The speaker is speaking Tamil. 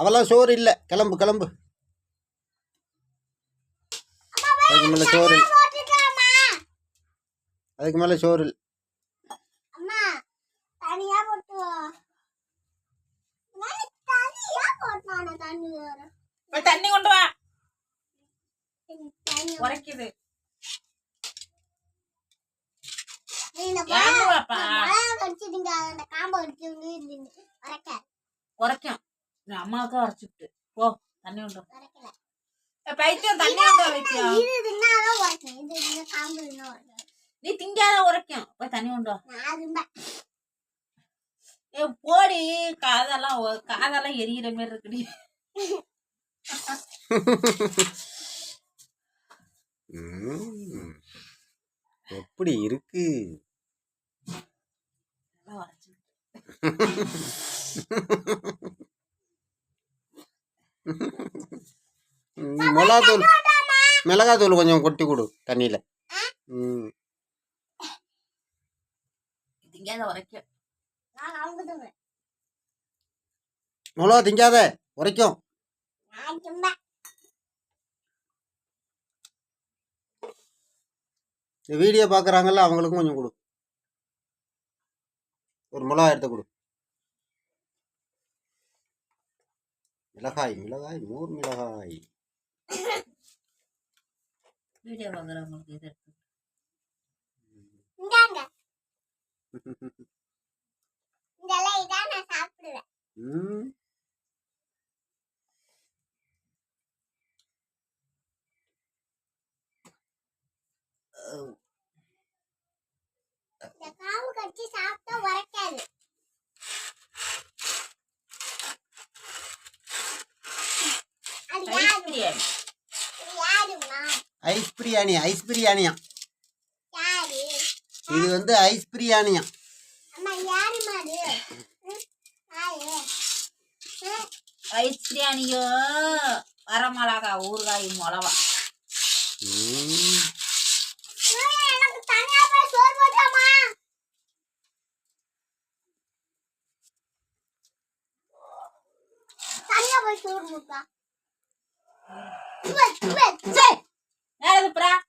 அவெல்லாம் சோறு இல்லை. கிளம்பு கிளம்பு. அதுக்கு மேலே சோறு அதுக்கு மேலே சோறு இல்லை. அம்மா தனியா போட்டு வா. நான் தனியா போட்டான தண்ணி கொண்டு வா. உரைக்குது உரைக்கும் நீ அம்மாவுக்கு உரைச்சுட்டு போ தண்ணி ஏய், பைத்தியம் தண்ணி கொண்டு வா பைத்தியம். இது தின்னாதான் உரைக்கும். இது இந்த காம்பு தின்னா உரைக்கும். நீ திங்காத உரைக்கும். போய் தண்ணி ரொம்ப ஏ போடி காதெல்லாம் காதெல்லாம் எரியிற மாதிரி இருக்குடி. எப்படி இருக்கு? உரைச்சு மிளகாத்தூள் மிளகாத்தூள் கொஞ்சம் கொட்டி கொடு தண்ணியில். ம். மிளகா திங்காத உரைக்கும். நான் சும்மா இந்த வீடியோ பார்க்குறாங்கல்ல அவங்களுக்கும் கொஞ்சம் கொடு. ஒரு மிளகாய் எடுத்து கொடு. மிளகாய் மிளகாய் மோர் மிளகாய். வீடியோ பார்க்குறவங்களுக்கு இது இருக்கு இதெல்லாம் இதான் நான் சாப்பிடுவேன். ம். ஐஸ் பிரியாணி ஐஸ் பிரியாணியா? யாரு? இது வந்து ஐஸ் பிரியாணியா? ரைஸ் பிரியாணியோ? வரமிளகா ஊறுகாய் மிளவா. ம். Surya, Era do pra.